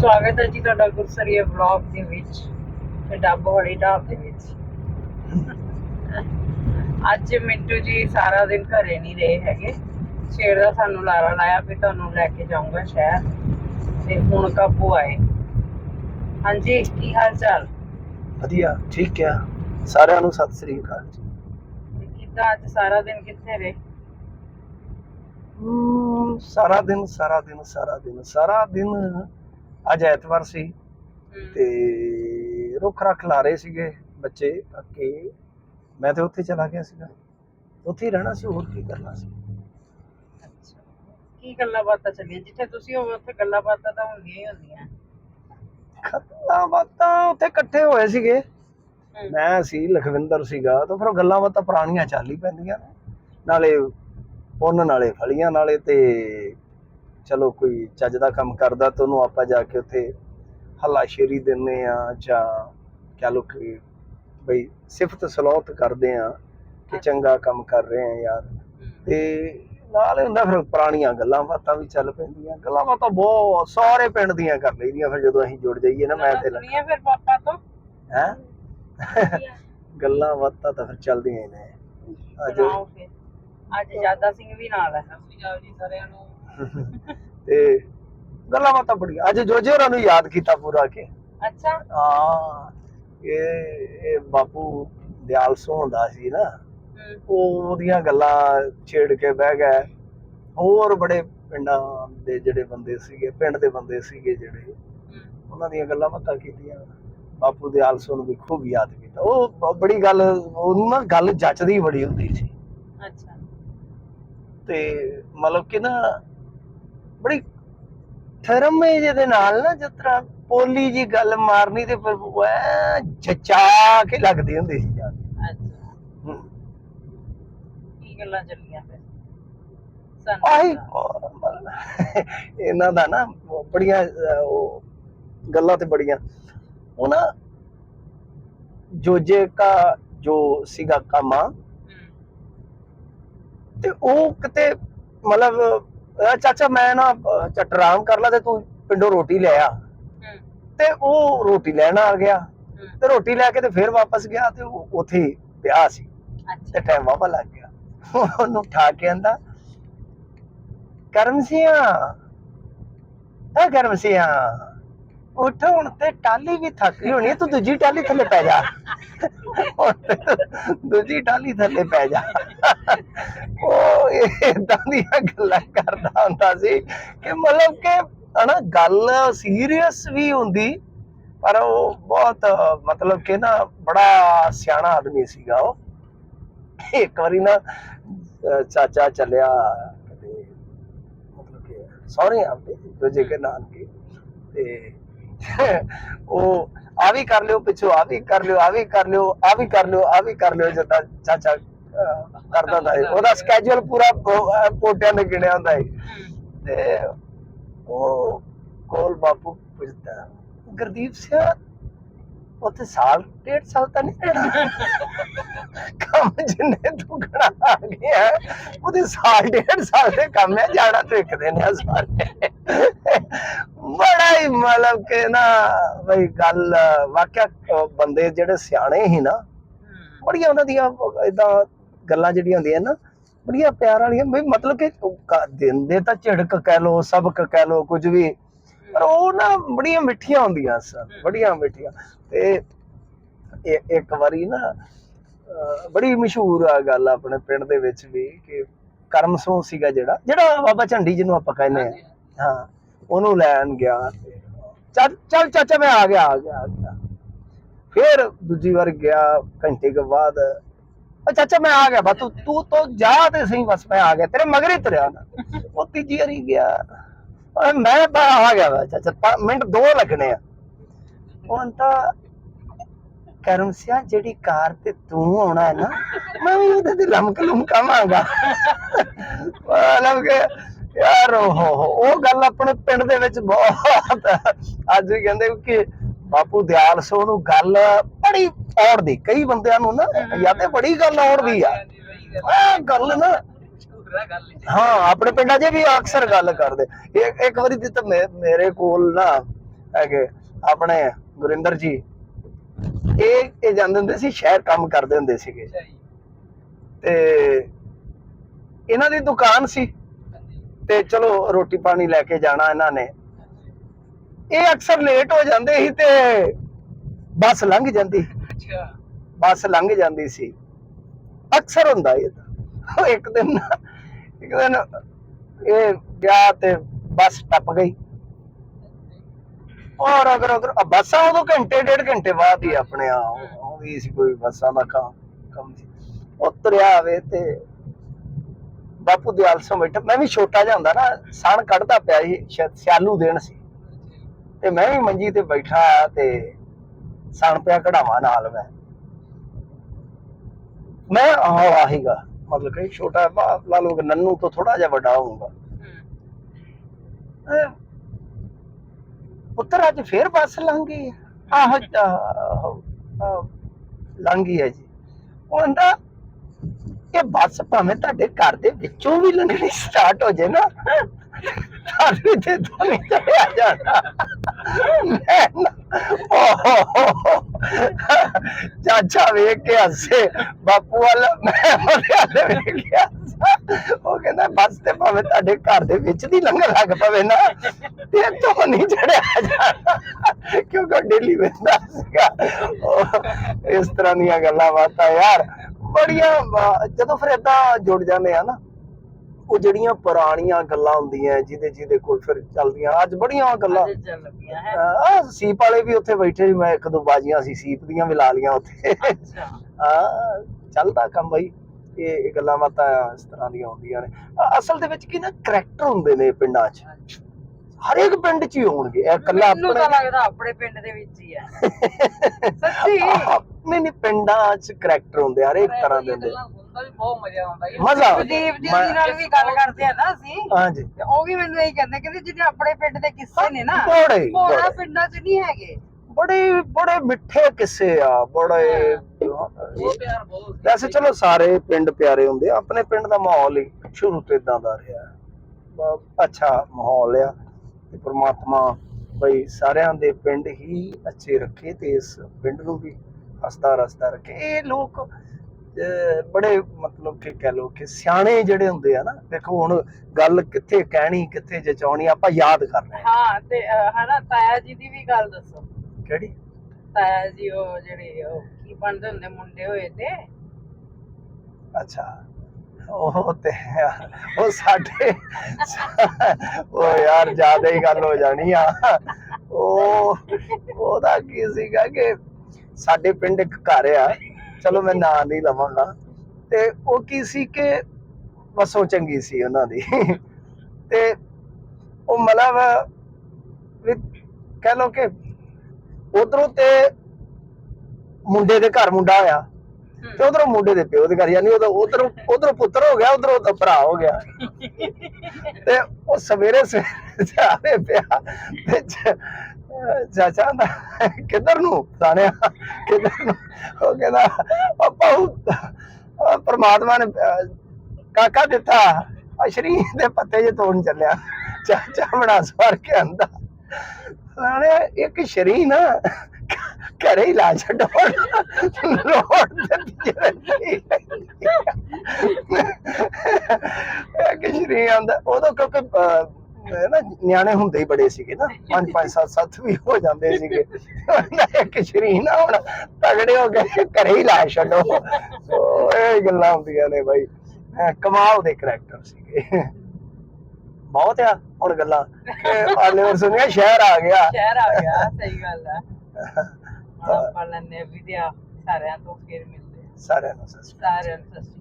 ਸਵਾਗਤ ਹੈ ਜੀ ਤੁਹਾਡਾ ਗੁਰਸਰੀਏ ਵਲੌਗ ਦੇ ਵਿੱਚ ਤੇ ਡੱਬ ਵਾਲੀ ਢਾਬ ਦੇ ਵਿੱਚ। ਅੱਜ ਮਿੰਟੂ ਜੀ ਸਾਰਾ ਦਿਨ ਘਰੇ ਨਹੀਂ ਰਹੇ ਹੈਗੇ। ਸ਼ੇਰ ਦਾ ਸਾਨੂੰ ਲਾਰਾ ਲਾਇਆ ਵੀ ਤੁਹਾਨੂੰ ਲੈ ਕੇ ਜਾਊਂਗਾ ਸ਼ਹਿਰ ਤੇ ਹੁਣ ਕਾਬੂ ਆਏ। ਹਾਂਜੀ ਕੀ ਹਾਲ ਚਾਲ? ਵਧੀਆ ਠੀਕ ਆ। ਸਾਰਿਆਂ ਨੂੰ ਸਤਿ ਸ੍ਰੀ ਅਕਾਲ ਜੀ। ਕਿੱਦਾਂ ਅੱਜ ਸਾਰਾ ਦਿਨ ਕਿੱਥੇ ਰਹੇ? ਸਾਰਾ ਦਿਨ ਸਾਰਾ ਦਿਨ ਸਾਰਾ ਦਿਨ ਸਾਰਾ ਦਿਨ ਅੱਜ ਐਤਵਾਰ ਸੀ ਤੇ ਰੁੱਖ ਰੱਖ ਲਾ ਰਹੇ ਸੀਗੇ ਬੱਚੇ ਅੱਕੇ। ਮੈਂ ਤੇ ਉੱਥੇ ਚਲਾ ਗਿਆ ਸੀਗਾ। ਉੱਥੇ ਹੀ ਰਹਿਣਾ ਸੀ ਹੋਰ ਕੀ ਕਰਨਾ ਸੀ? ਅੱਛਾ। ਕੀ ਗੱਲਾਂ ਬਾਤਾਂ ਚੱਲੀਆਂ? ਜਿੱਥੇ ਤੁਸੀਂ ਹੋ ਉੱਥੇ ਗੱਲਾਂ ਬਾਤਾਂ ਤਾਂ ਹੁੰਦੀਆਂ ਹੀ ਹੁੰਦੀਆਂ ਗੱਲਾਂ ਬਾਤਾਂ ਉੱਥੇ ਇਕੱਠੇ ਹੋਏ ਸੀਗੇ। ਮੈਂ ਸੀ ਲਖਵਿੰਦਰ ਸੀਗਾ ਤਾਂ ਫਿਰ ਗੱਲਾਂ ਬਾਤਾਂ ਪੁਰਾਣੀਆਂ ਚੱਲ ਹੀ ਪੈਂਦੀਆਂ ਨਾਲੇ ਉਹਨਾਂ ਨਾਲੇ ਫਲੀਆਂ ਨਾਲੇ ਤੇ ਚਲੋ ਕੋਈ ਚੱਜ ਦਾ ਕੰਮ ਕਰਦਾ ਤਾਂ ਉਹਨੂੰ ਆਪਾਂ ਜਾ ਕੇ ਉੱਥੇ ਹੱਲਾਸ਼ੇਰੀ ਦਿੰਨੇ ਆ ਜਾਂ ਕਹ ਲੋ ਕਿ ਬਈ ਸਿਫਤ ਸਲਾਹਤ ਕਰਦੇ ਆ ਕਿ ਚੰਗਾ ਕੰਮ ਕਰ ਰਹੇ ਆ ਯਾਰ। ਤੇ ਨਾਲ ਹੁੰਦਾ ਫਿਰ ਪੁਰਾਣੀਆਂ ਗੱਲਾਂ ਬਾਤਾਂ ਵੀ ਚੱਲ ਪੈਂਦੀਆਂ। ਗੱਲਾਂ ਬਾਤਾਂ ਬਹੁਤ ਸਾਰੇ ਪਿੰਡ ਦੀਆਂ ਕਰ ਲਈਦੀਆਂ ਫਿਰ ਜਦੋਂ ਅਸੀਂ ਜੁੜ ਜਾਈਏ ਨਾ ਮੈਂ ਤੇ ਸੁਣੀਏ ਫਿਰ ਪਾਪਾ ਤੋਂ। ਹੈ? ਗੱਲਾਂ ਬਾਤਾਂ ਤਾਂ ਫਿਰ ਚੱਲਦੀਆਂ ਹੀ ਨੇ। ਅੱਜ ਅੱਜ ਜਾਦਾ ਸਿੰਘ ਵੀ ਨਾਲ ਹੈ। ਸਤਿ ਸ਼੍ਰੀ ਅਕਾਲ ਜੀ ਸਾਰਿਆਂ ਨੂੰ। ਤੇ ਗੱਲਾਂ ਬਾਤਾਂ ਬੜੀਆਂ। ਅੱਜ ਜੋਜੇ ਹੋਰਾਂ ਨੂੰ ਯਾਦ ਕੀਤਾ ਪੂਰਾ ਕੇ। ਅੱਛਾ। ਹਾਂ ਇਹ ਇਹ ਬਾਪੂ ਦਿਆਲ ਸੋ ਹੁੰਦਾ ਸੀ ਨਾ। ਉਹ ਉਹਦੀਆਂ ਗੱਲਾਂ ਛੇੜ ਕੇ ਬਹਿ ਗਏ ਹੋਰ ਬੜੇ ਪਿੰਡਾਂ ਦੇ ਜਿਹੜੇ ਬੰਦੇ ਸੀਗੇ ਪਿੰਡ ਦੇ ਬੰਦੇ ਸੀਗੇ ਜਿਹੜੇ ਉਹਨਾਂ ਦੀਆਂ ਗੱਲਾਂ ਬਾਤਾਂ ਕੀਤੀਆਂ। ਬਾਪੂ ਦੇ ਆਲਸੋ ਨੂੰ ਵੀ ਖੂਬ ਯਾਦ ਕੀਤਾ। ਉਹ ਬੜੀ ਗੱਲ ਉਹਨੂੰ ਨਾ ਗੱਲ ਜੱਚਦੀ ਬੜੀ ਹੁੰਦੀ ਸੀ। ਅੱਛਾ। ਤੇ ਮਤਲਬ ਕਿ ਨਾ ਬੜੀ ਥਰਮੇ ਜਿਹਦੇ ਨਾਲ ਨਾ ਜਿਸ ਤਰ੍ਹਾਂ ਪੋਲੀ ਜੀ ਗੱਲ ਮਾਰਨੀ ਤੇ ਫਿਰ ਉਹ ਐਂ ਜਚਾ ਕੇ ਲੱਗਦੀ ਹੁੰਦੀ ਸੀ ਯਾਰ ਅੱਛਾ। ਹਮ। ਕੀ ਗੱਲਾਂ ਚੱਲੀਆਂ ਫਿਰ? ਸਾਨੂੰ ਆਹੀ ਦੱਸੋ। ਮਤਲਬ ਇਹਨਾਂ ਦਾ ਨਾ ਉਹ ਬੜੀਆਂ ਅਹ, ਉਹ ਗੱਲਾਂ ਤੇ ਬੜੀਆਂ। ਉਹ ਨਾ ਜੋਜੇ ਕਾ ਜੋ ਸੀਗਾ ਕਾਮਾ ਹਮ, ਤੇ ਉਹ ਕਿਤੇ ਮਤਲਬ ਚਾਚਾ ਮੈਂ ਨਾ ਅਹ, ਚਟਰਾਮ ਕਰ ਲਾ ਤੇ ਤੂੰ ਪਿੰਡੋਂ ਰੋਟੀ ਲੈ ਆ। ਤੇ ਉਹ ਰੋਟੀ ਲੈਣ ਆ ਗਿਆ। ਤੇ ਰੋਟੀ ਲੈ ਕੇ ਤੇ ਫਿਰ ਵਾਪਸ ਗਿਆ ਤੇ ਉਹ ਉੱਥੇ ਪਿਆ ਸੀ। ਤੇ ਟਾਈਮ ਵਾਪਸ ਲੱਗ ਗਿਆ। ਉਹਨੂੰ ਠਾ ਕੇ ਆਂਦਾ ਕਰਮ ਸਿਆ। ਆ ਕਰਮ ਸਿਆ। ਉੱਠ ਹੁਣ ਤੇ ਟਾਲੀ ਵੀ ਥੱਕ ਹੋਣੀ ਤੂੰ ਦੂਜੀ ਟਾਲੀ ਥੱਲੇ ਪੈ ਜਾ। ਦੂਜੀ ਟਾਲੀ ਥੱਲੇ ਪੈ ਜਾ। ਉਹ ਇਦਾਂ ਦੀਆਂ ਗੱਲਾਂ ਕਰਦਾ ਹੁੰਦਾ ਸੀ ਕਿ ਮਤਲਬ ਕਿ ਹਨਾ, ਗੱਲ ਸੀਰੀਅਸ ਵੀ ਹੁੰਦੀ, ਪਰ ਉਹ ਬਹੁਤ ਮਤਲਬ ਕਿ ਨਾ ਬੜਾ ਸਿਆਣਾ ਆਦਮੀ ਸੀਗਾ ਉਹ। ਇੱਕ ਵਾਰੀ ਨਾ ਚਾਚਾ ਚੱਲਿਆ ਕਦੇ ਮਤਲਬ ਕਿ ਸਹੁਰੇ ਆਪਦੇ ਦੂਜੇ ਕੇ ਨਾਨਕੇ, ਤੇ ਉਹ ਆ ਵੀ ਕਰ ਲਿਓ, ਪਿੱਛੋਂ ਆ ਵੀ ਕਰ ਲਿਓ, ਆ ਵੀ ਕਰ ਲਿਓ, ਆ ਵੀ ਕਰ ਲਿਓ, ਆ ਵੀ ਕਰ ਲਿਓ, ਜਿੱਦਾਂ ਚਾਚਾ ਕਰਦਾ ਹੁੰਦਾ ਸੀ। ਉਹਦਾ ਸਕੇਜੂਲ ਪੂਰਾ ਪੋਟਿਆਂ ਦੇ ਗਿਣਿਆ ਹੁੰਦਾ ਸੀ। ਤੇ ਉਹ ਕੋਲ ਬਾਪੂ ਪੁੱਛਦਾ, ਗੁਰਦੀਪ ਸਿੰਘ ਉੱਥੇ ਸਾਲ, ਡੇਢ ਸਾਲ ਤਾਂ ਨਹੀਂ ਰਹਿਣਾ। ਕੰਮ ਜਿੰਨੇ ਤੂੰ ਆ ਗਿਆ ਉਹਦੇ ਸਾਲ, ਡੇਢ ਸਾਲ ਦੇ ਕੰਮ ਹੈ ਜਾਣਾ ਤੇ ਇੱਕ ਦਿਨ ਆ ਸਾਰੇ। ਬੜਾ ਹੀ ਮਤਲਬ ਕਿ ਨਾ ਬਈ ਗੱਲ, ਵਾਕਿਆ ਬੰਦੇ ਜਿਹੜੇ ਸਿਆਣੇ ਸੀ ਨਾ, ਬੜੀਆਂ ਉਹਨਾਂ ਦੀਆਂ ਇਦਾਂ ਗੱਲਾਂ ਜਿਹੜੀਆਂ ਹੁੰਦੀਆਂ ਨਾ, ਬੜੀਆਂ ਪਿਆਰ ਵਾਲੀਆਂ ਵੀ ਮਤਲਬ ਕਿ ਉਹ ਕ- ਦਿੰਦੇ ਤਾਂ ਝਿੜਕ ਕਹਿ ਲੋ ਸਬਕ ਕਹਿ ਲੋ ਕੁਝ ਵੀ। ਪਰ ਉਹ ਨਾ ਬੜੀਆਂ ਮਿੱਠੀਆਂ ਹੁੰਦੀਆਂ ਸਨ ਬੜੀਆਂ ਮਿੱਠੀਆਂ। ਤੇ ਇੱਕ ਵਾਰੀ ਨਾ ਬੜੀ ਮਸ਼ਹੂਰ ਆ ਗੱਲ ਆਪਣੇ ਪਿੰਡ ਦੇ ਵਿੱਚ ਵੀ ਕਿ ਕਰਮ ਸਿੰਘ ਸੀਗਾ ਜਿਹੜਾ ਜਿਹੜਾ ਬਾਬਾ ਝੰਡੀ ਜਿਹਨੂੰ ਆਪਾਂ ਕਹਿੰਦੇ ਆ। ਹਾਂ ਉਹਨੂੰ ਲੈਣ ਗਿਆ ਚੱਲ ਚੱਲ ਚਾਚਾ ਮੈਂ ਆ ਗਿਆ ਆ ਗਿਆ ਫਿਰ ਦੂਜੀ ਵਾਰ ਗਿਆ ਘੰਟੇ ਕੇ ਬਾਅਦ ਚਾਚਾ ਮੈਂ ਆ ਗਿਆ ਬਾ ਤੂੰ ਤੂੰ ਤੋਂ ਜਾ ਤੇ ਸਹੀ ਬਸ ਮੈਂ ਆ ਗਿਆ ਤੇਰੇ ਮਗਰ ਹੀ ਤੁਰਿਆ ਨਾ। ਉਹ ਤੀਜੀ ਵਾਰੀ ਗਿਆ। ਮੈਂ ਬਾ ਆ ਗਿਆ ਵਾ ਚਾਚਾ ਪੰਜ ਮਿੰਟ ਦੋ ਲੱਗਣੇ ਆ। ਉਹ ਤਾਂ ਕਰਮ ਸਿਆ ਜਿਹੜੀ ਕਾਰ ਤੇ ਤੂੰ ਆਉਣਾ ਹੈ ਨਾ ਮੈਂ ਵੀ ਉਹਦੇ ਤੇ ਲਮਕ ਲਮਕਾਵਾਂਗਾ ਮਤਲਬ ਕਿ ਯਾਰ ਉਹ ਉਹ ਗੱਲ ਆਪਣੇ ਪਿੰਡ ਦੇ ਵਿੱਚ ਬਹੁਤ ਅੱਜ ਵੀ ਕਹਿੰਦੇ ਕਿ ਬਾਪੂ ਦਿਆਲ ਸੋ ਨੂੰ ਗੱਲ ਬੜੀ ਔੜਦੀ। ਕਈ ਬੰਦਿਆਂ ਨੂੰ ਨਾ ਤੇ ਬੜੀ ਗੱਲ ਔੜਦੀ ਆ। ਆ ਗੱਲ ਨਾ ਹਾਂ ਆਪਣੇ ਪਿੰਡਾਂ 'ਚ ਵੀ ਅਕਸਰ ਗੱਲ ਕਰਦੇ। ਇੱਕ ਇੱਕ ਵਾਰੀ ਦੀ ਤਾਂ ਮੇ- ਮੇਰੇ ਕੋਲ ਨਾ ਹੈਗੇ ਆਪਣੇ ਗੁਰਿੰਦਰ ਜੀ। ਇਹ ਇਹ ਜਾਂਦੇ ਹੁੰਦੇ ਸੀ ਸ਼ਹਿਰ ਕੰਮ ਕਰਦੇ ਹੁੰਦੇ ਸੀਗੇ। ਤੇ ਇਹਨਾਂ ਦੀ ਦੁਕਾਨ ਸੀ। ਤੇ ਚਲੋ ਰੋਟੀ ਪਾਣੀ ਲੈ ਕੇ ਜਾਣਾ ਇਹਨਾਂ ਨੇ। ਇਹ ਅਕਸਰ ਲੇਟ ਹੋ ਜਾਂਦੇ ਸੀ ਤੇ ਬੱਸ ਲੰਘ ਜਾਂਦੀ ਅੱਛਾ। ਬੱਸ ਲੰਘ ਜਾਂਦੀ ਸੀ। ਅਕਸਰ ਹੁੰਦਾ ਇਹ ਤਾਂ। ਇੱਕ ਦਿਨ ਨਾ- ਇੱਕ ਦਿਨ ਇਹ ਗਿਆ ਤੇ ਬੱਸ ਟੱਪ ਗਈ। ਔਰ ਅਗਰ ਅਗਰ ਬੱਸਾਂ ਉਦੋਂ ਘੰਟੇ, ਡੇਢ ਘੰਟੇ ਬਾਅਦ ਹੀ ਆਪਣੇ ਆ ਆਉਂਦੀ ਸੀ ਕੋਈ ਬੱਸਾਂ ਦਾ ਕੰਮ ਕੰਮ ਸੀ। ਉਹ ਆਵੇ ਤੇ ਬਾਪੂ ਦਿਆਲ ਸਿੰਘ ਬੈਠਾ ਮੈਂ ਵੀ ਛੋਟਾ ਜਿਹਾ ਹੁੰਦਾ ਨਾ, ਸਣ ਕੱਢਦਾ ਪਿਆ ਸੀ ਸਿਆਲੂ ਦੇਣ ਸੀ। ਤੇ ਮੈਂ ਵੀ ਮੰਜੀ ਤੇ ਬੈਠਾ ਆ ਤੇ ਸਣ ਪਿਆ ਕਢਾਵਾਂ ਨਾਲ ਮੈਂ। ਮੈਂ, ਆਹ ਆਹੀਗਾ ਮਤਲਬ ਕਿ ਛੋਟਾ ਬਾ- ਲਾ ਲੋ ਕਿ ਨੰਨੂ ਤੋਂ ਥੋੜਾ ਜਿਹਾ ਵੱਡਾ ਹੋਊਗਾ। ਅਹ ਪੁੱਤਰ ਅੱਜ ਫੇਰ ਬੱਸ ਹੈ। ਆਹੋ ਗਈ ਹੈ ਜੀ। ਉਹ ਕਹਿੰਦਾ ਇਹ ਬੱਸ ਭਾਵੇਂ ਤੁਹਾਡੇ ਘਰ ਦੇ ਵਿੱਚੋਂ ਵੀ ਲੰਘਣੀ ਸਟਾਰਟ ਹੋ ਜੇ ਨਾ ਸਾਡੇ ਤੇ ਤੋਂ ਨਹੀਂ ਚੜਿਆ ਜਾਣਾ। ਮੈਂ ਨਾ- ਓਹ ਚਾਚਾ ਵੇਖ ਕੇ ਹੱਸੇ, ਬਾਪੂ ਵਾਲਾ, ਮੈਂ ਉਹਦੇ ਹਾਲੇ ਵੇਖ ਕੇ ਉਹ ਕਹਿੰਦਾ, ਬੱਸ ਤੇ ਭਾਵੇਂ ਤੁਹਾਡੇ ਘਰ ਦੇ ਵਿੱਚ ਦੀ ਲੰਘਣ ਲੱਗ ਪਵੇ ਨਾ, ਤੇ ਤੋਂ ਨਹੀਂ ਚੜਿਆ ਜਾਣਾ। ਕਿਉਂਕਿ ਡੇਲੀ ਵੇਂਦਾ ਸੀਗਾ। ਇਸ ਤਰ੍ਹਾਂ ਦੀਆਂ ਗੱਲਾਂ ਬਾਤਾਂ, ਯਾਰ, ਬੜੀਆਂ ਜਦੋਂ ਫਿਰ ਏਦਾਂ ਜੁੜ ਜਾਂਦੇ ਆ ਨਾ ਉਹ ਜਿਹੜੀਆਂ ਪੁਰਾਣੀਆਂ ਗੱਲਾਂ ਹੁੰਦੀਆਂ ਜਿਹਦੇ ਜਿਹਦੇ ਕੋਲ ਫਿਰ ਚੱਲਦੀਆਂ। ਅੱਜ ਬੜੀਆਂ ਗੱਲਾਂ। ਚੱਲ ਹੈ। ਆ ਸੀਪ ਵਾਲੇ ਵੀ ਉੱਥੇ ਬੈਠੇ ਸੀ ਮੈਂ ਇੱਕ ਦੋ ਬਾਜੀਆਂ ਸੀ ਸੀਪ ਦੀਆਂ ਵੀ ਲਾ ਲੀਆਂ ਉੱਥੇ। ਅੱਛਾ। ਆ ਚੱਲਦਾ ਕੰਮ ਬਈ। ਇਹ ਗੱਲਾਂ ਬਾਤਾਂ ਇਸ ਤਰ੍ਹਾਂ ਦੀਆਂ ਹੁੰਦੀਆਂ ਨੇ। ਅਸਲ ਦੇ ਵਿੱਚ ਕੀ ਨਾ ਕਰੈਕਟਰ ਹੁੰਦੇ ਨੇ ਪਿੰਡਾਂ 'ਚ। ਹਰੇਕ ਪਿੰਡ 'ਚ ਹੀ ਹੋਣਗੇ। ਇਹ ਇਕੱਲਾ ਮੈਨੂੰ ਤਾਂ ਆਪਣੇ ਲੱਗਦਾ ਆਪਣੇ ਪਿੰਡ ਦੇ ਵਿੱਚ ਹੀ ਹੈ। ਸੱਚੀ? ਨਹੀਂ ਨਹੀਂ ਪਿੰਡਾਂ 'ਚ ਕਰੈਕਟਰ ਹੁੰਦੇ ਆ, ਹਰੇਕ ਤਰ੍ਹਾਂ ਦੇ ਹੁੰਦੇ। ਹੁੰਦਾ ਵੀ ਬਹੁਤ ਮਜ਼ਾ ਆਉਂਦਾ ਜੀ। ਮਜ਼ਾ ਦੀਪ ਜੀ ਮੈਂ- ਦੀ ਨਾਲ ਵੀ ਗੱਲ ਕਰਦੇ ਆ ਨਾ ਅਸੀਂ। ਹਾਂਜੀ। ਤੇ ਉਹ ਵੀ ਮੈਨੂੰ ਇਹੀ ਕਹਿੰਦੇ ਕਹਿੰਦੇ ਜਿਹੜੇ ਆਪਣੇ ਪਿੰਡ ਦੇ ਕਿੱਸੇ ਨੇ ਨਾ ਬੜੇ ਹੋਰਾਂ ਬੜੇ। ਪਿੰਡਾਂ 'ਚ ਨਹੀਂ ਹੈਗੇ। ਬੜੇ ਬੜੇ ਮਿੱਠੇ ਕਿੱਸੇ ਆ ਬੜੇ ਬਹੁਤ ਪਿਆਰ ਬਹੁਤ ਵੈਸੇ ਚਲੋ ਸਾਰੇ ਪਿੰਡ ਪਿਆਰੇ ਹੁੰਦੇ ਆ ਆਪਣੇ ਪਿੰਡ ਦਾ ਮਾਹੌਲ ਹੀ ਸ਼ੁਰੂ ਤੋਂ ਇਦਾਂ ਦਾ ਰਿਹਾ। ਬਹੁਤ ਅੱਛਾ ਮਾਹੌਲ ਆ। ਤੇ ਪ੍ਰਮਾਤਮਾ ਬਈ ਸਾਰਿਆਂ ਦੇ ਪਿੰਡ ਹੀ ਅੱਛੇ ਰੱਖੇ ਤੇ ਇਸ ਪਿੰਡ ਨੂੰ ਵੀ ਹਸਦਾ ਰਸਦਾ ਰੱਖੇ। ਇਹ ਲੋਕ ਬੜੇ ਮਤਲਬ ਕਿ ਕਹਿ ਲੋ ਕਿ ਸਿਆਣੇ ਜਿਹੜੇ ਹੁੰਦੇ ਆ ਨਾ ਦੇਖੋ ਹੁਣ ਗੱਲ ਕਿੱਥੇ ਕਹਿਣੀ ਕਿੱਥੇ ਜਚਾਉਣੀ ਆਪਾਂ ਯਾਦ ਕਰ ਰਹੇ ਹਾਂ। ਹਾਂ ਤੇ ਹਨਾ ਤਾਇਆ ਜੀ ਦੀ ਵੀ ਗੱਲ ਦੱਸੋ। ਕਿਹੜੀ? ਤਾਇਆ ਜੀ ਉਹ ਜਿਹੜੇ ਉਹ ਕੀ ਬਣਦੇ ਹੁੰਦੇ ਮੁੰਡੇ ਹੋਏ ਤੇ? ਅੱਛਾ ਉਹ ਤੇ। ਉਹ ਸਾਡੇ ਉਹ ਯਾਰ ਜ਼ਿਆਦਾ ਹੀ ਗੱਲ ਹੋ ਜਾਣੀ ਆ। ਉਹ ਉਹਦਾ ਕੀ ਸੀਗਾ ਕਿ ਸਾਡੇ ਪਿੰਡ ਇੱਕ ਘਰ ਆ ਚਲੋ ਮੈਂ ਨਾਂ ਨਹੀਂ ਲਵਾਂਗਾ। ਤੇ ਉਹ ਕੀ ਸੀ ਕਿ ਵਸੋਂ ਚੰਗੀ ਸੀ ਉਹਨਾਂ ਦੀ। ਤੇ ਉਹ ਮਤਲਬ ਵੀ ਕਹਿ ਲੋ ਕਿ ਉਧਰੋਂ ਤੇ ਮੁੰਡੇ ਦੇ ਘਰ ਮੁੰਡਾ ਹੋਇਆ ਤੇ ਉਧਰੋਂ ਮੁੰਡੇ ਦੇ ਪਿਓ ਦੇ ਘਰ, ਯਾਨੀ ਉਹਦਾ ਉਧਰੋਂ ਉਧਰੋਂ ਪੁੱਤਰ ਹੋ ਗਿਆ, ਉਧਰੋਂ ਉਹਦਾ ਭਰਾ ਹੋ ਗਿਆ। ਤੇ ਉਹ ਸਵੇਰੇ ਸਵੇਰੇ ਜਾਵੇ ਪਿਆ ਤੇ ਚਾਚਾ ਦਾ ਕਿੱਧਰ ਨੂੰ? ਸਾਣਿਆ ਕਿੱਧਰ ਨੂੰ? ਉਹ ਕਹਿੰਦਾ, ਪਾਪਾ ਪਰਮਾਤਮਾ ਨੇ ਕਾਕਾ ਦਿੱਤਾ। ਅਸ਼ਰੀ ਦੇ ਪੱਤੇ ਜੇ ਤੋੜਨ ਚੱਲਿਆ। ਚਾਚਾ ਬਣਾ ਸਵਾਰ ਕੇ ਆਂਦਾ। ਸਾਣੇ ਇੱਕ ਸ਼ਰੀ ਨਾ ਘਰੇ ਹੀ ਲਾ ਛੱਡੋ। ਰੋਡ ਤੇ ਜਿਹੜੇ ਸ਼ਰੀ ਆਂਦਾ ਉਦੋਂ ਕਿਉਂਕਿ ਨਾ ਨਿਆਣੇ ਹੁੰਦੇ ਹੀ ਬੜੇ ਸੀਗੇ ਨਾ। ਪੰਜ ਪੰਜ ਸੱਤ ਸੱਤ ਵੀ ਹੋ ਜਾਂਦੇ ਸੀਗੇ। ਇੱਕ ਸ਼ਰੀ ਨਾ ਹੁਣ ਤਗੜੇ ਹੋ ਗਏ ਘਰੇ ਹੀ ਲਾ ਛੱਡੋ। ਇਹ ਗੱਲਾਂ ਹੁੰਦੀਆਂ ਨੇ ਬਾਈ। ਕਮਾਲ ਦੇ ਕਰੈਕਟਰ ਸੀਗੇ। ਬਹੁਤ ਆ ਹੁਣ ਗੱਲਾਂ। ਆਲੇ ਹੋਰ ਸੁਣਿਆ ਸ਼ਹਿਰ ਆ ਗਿਆ। ਸ਼ਹਿਰ ਆ ਗਿਆ ਸਹੀ ਗੱਲ ਹੈ। ਆਪਾਂ ਲੈਣੇ ਵੀਡੀਓ ਸਾਰਿਆਂ ਤੋਂ ਫਿਰ ਮਿਲਦੇ। ਸਾਰਿਆਂ ਨੂੰ ਸਤਿ ਸ਼੍ਰੀ ਅਕਾਲ। ਸਾਰਿਆਂ ਨੂੰ ਸਤਿ ਸ਼੍ਰੀ ਅਕਾਲ